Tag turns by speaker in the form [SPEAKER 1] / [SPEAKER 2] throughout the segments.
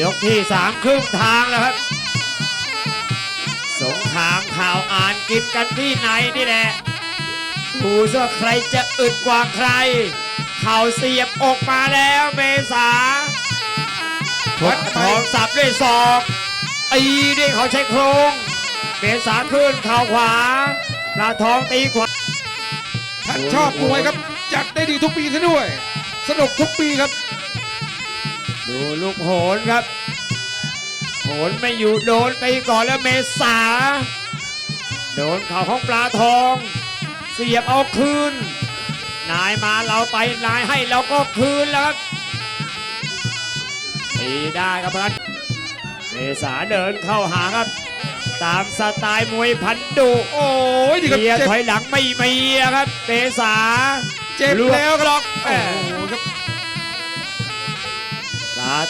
[SPEAKER 1] ยกที่สามครึ่งทางแล้วครับ สงครามข่าวอ่านกินกันที่ไหนนี่แหละดูซะใครจะอึดกว่าใคร เข่าเสียบอกมาแล้วเมษาวัดทองสับด้วยศอกตีด้วยเขาใช้โครงเมษาขึ้นเข่าขวาปลาทองตีขวา
[SPEAKER 2] ท่านชอบมวยครับ จัดได้ดีทุกปีซะด้วย สนุกทุกปีครับ
[SPEAKER 1] ดูลูกโหนครับ โหนไม่อยู่โดนตีก่อนแล้วเมษา โดนเข่าของปลาทอง เสียบเอาคืน นายมาเราไปนายให้เราก็คืนแล้วครับตีได้ครับพันเมษาเดินเข้าหาครับ ตามสไตล์มวยพันดุ
[SPEAKER 2] โอ้ยนี่ครับ
[SPEAKER 1] เกียร์
[SPEAKER 2] เจ็บ
[SPEAKER 1] ถอยหลังไม่มีอะครับเมษา
[SPEAKER 2] เจ็บ
[SPEAKER 1] ลวก
[SPEAKER 2] แล้วครับ
[SPEAKER 1] แม่
[SPEAKER 2] โอ้โหครับ
[SPEAKER 1] ปลา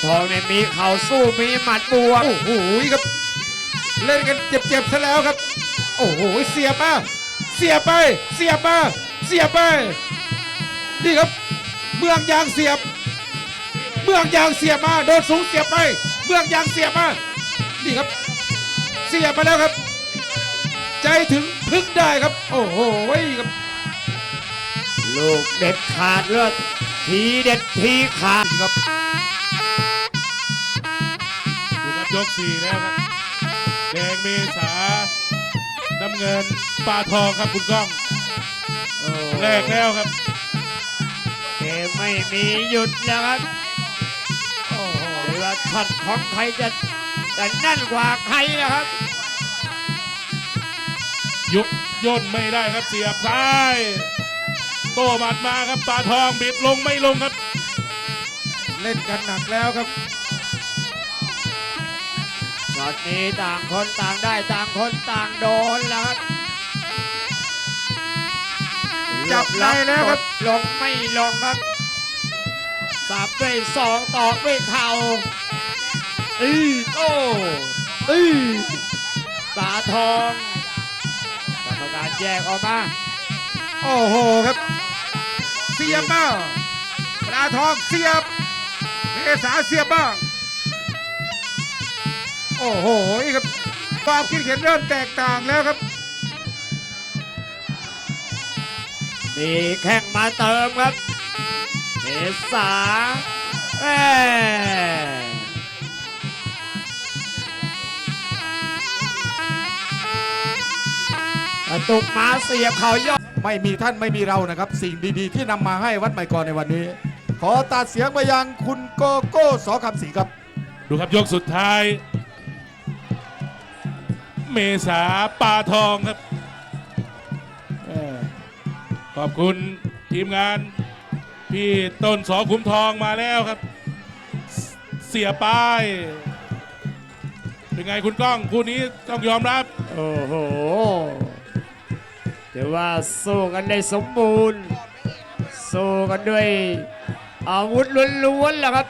[SPEAKER 1] ทองเนี่ยมีเข่าสู้มีหมัดบวก
[SPEAKER 2] โอ้โหครับ เล่นกันเจ็บๆซะแล้วครับ โอ้โหเสียบมาเสียบไป เสียบมาเสียบไปนี่ครับ เมืองยางเสียบ เมืองยางเสียบมาโดนสูงเสียบไป เมืองยางเสียบมานี่ครับ เสียบมาแล้วครับ ใจถึงพึ่งได้ครับ โอ้โหครับ
[SPEAKER 1] ลูกเด็ดขาดเลือดทีเด็ดทีขาด
[SPEAKER 2] ครับ
[SPEAKER 3] ดูครับ ยกสี่แล้วครับแดงเมษาน้ำเงินปลาทองครับคุณก้อง
[SPEAKER 1] โอ้
[SPEAKER 3] แรกแล้วครับ
[SPEAKER 1] เกมไม่มีหยุดแล้วครับ
[SPEAKER 2] โอ้โห
[SPEAKER 1] หรือว่าช็อตของใครจะจะแนั่นกว่าใครนะครับ
[SPEAKER 3] ยุบย่นไม่ได้ครับเสียบซ้าย โต้หมัดมาครับปลาทองบิดลงไม่ลงครับ
[SPEAKER 2] เล่นกันหนักแล้วครับ
[SPEAKER 1] ช็อตนี้ต่างคนต่างได้ต่างคนต่างโดนแล้วครับ
[SPEAKER 2] จับในแล้วครับ
[SPEAKER 1] กดลงไม่ลงครับสับด้วยสองตอกด้วยเข่าอีโอ้อีปลาทองกรรมการแยกออกมา
[SPEAKER 2] โอ้โหครับ เสียบบ้างปลาทองเสียบ เมษาเสียบบ้าง โอ้โหครับความคิดเห็นเริ่มแตกต่างแล้วครับ
[SPEAKER 1] มีแข้งมาเติมครับเมษาแหม่กระตุกมาเสียบเขายอด
[SPEAKER 4] ไม่มีท่านไม่มีเรานะครับ สิ่งดีๆ ที่นำมาให้วัดใหม่ก่อนในวันนี้ ขอตัดเสียงไปยังคุณโกโก้สอคำศรีครับ
[SPEAKER 3] ดูครับยกสุดท้าย เมษาปลาทองครับอขอบคุณทีมงาน พี่ต้นสอขุมทองมาแล้วครับ เสียป้าย เป็นไงคุณก้องคู่นี้ต้องยอมรับ
[SPEAKER 1] โอ้โหถือว่าสู้กันได้สมบูรณ์ สู้กันด้วยอาวุธล้วนๆแหละครับ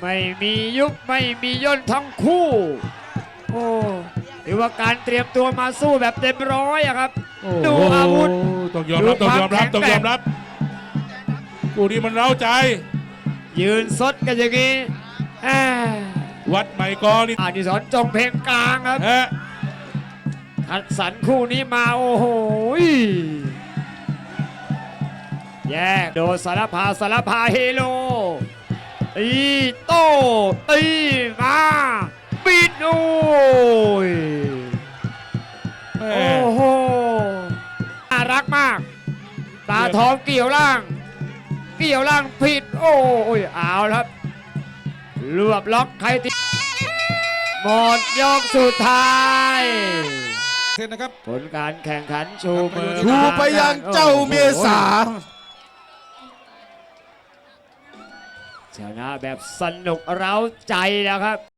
[SPEAKER 1] ไม่มียุบไม่มีย่นทั้งคู่ โอ้ถือว่าการเตรียมตัวมาสู้แบบเต็มร้อยอะครับ ดูอาวุธ
[SPEAKER 3] ต้องยอมรับ
[SPEAKER 1] ดู
[SPEAKER 3] ต้องยอมรับ
[SPEAKER 1] ความแข็ง
[SPEAKER 3] ต้องยอมรับคู่นี้มันเร้าใจ
[SPEAKER 1] ยืนสดกันอย่างนี้แหม่
[SPEAKER 3] วัดใหม่กอนี่
[SPEAKER 1] อาดิสรจงเพลงกลางครับ
[SPEAKER 3] ฮะ
[SPEAKER 1] คัดสรรคู่นี้มาโอ้โหยแยกโดนสารพาสารพาเฮโลตีโต้ตีมาปิด โอ้ย
[SPEAKER 3] แม่
[SPEAKER 1] โอ้โหน่ารักมาก ตาทองเกี่ยวล่าง เกี่ยวล่างผิด โอ้ยเอาแล้วครับรวบล็อกใครติหมดยกสุดท้าย
[SPEAKER 2] เทนนะครับ
[SPEAKER 1] ผลการแข่งขันชูมือ
[SPEAKER 4] ชูไปยังเจ้าเมษา
[SPEAKER 1] ชนะแบบสนุกเร้าใจนะครับ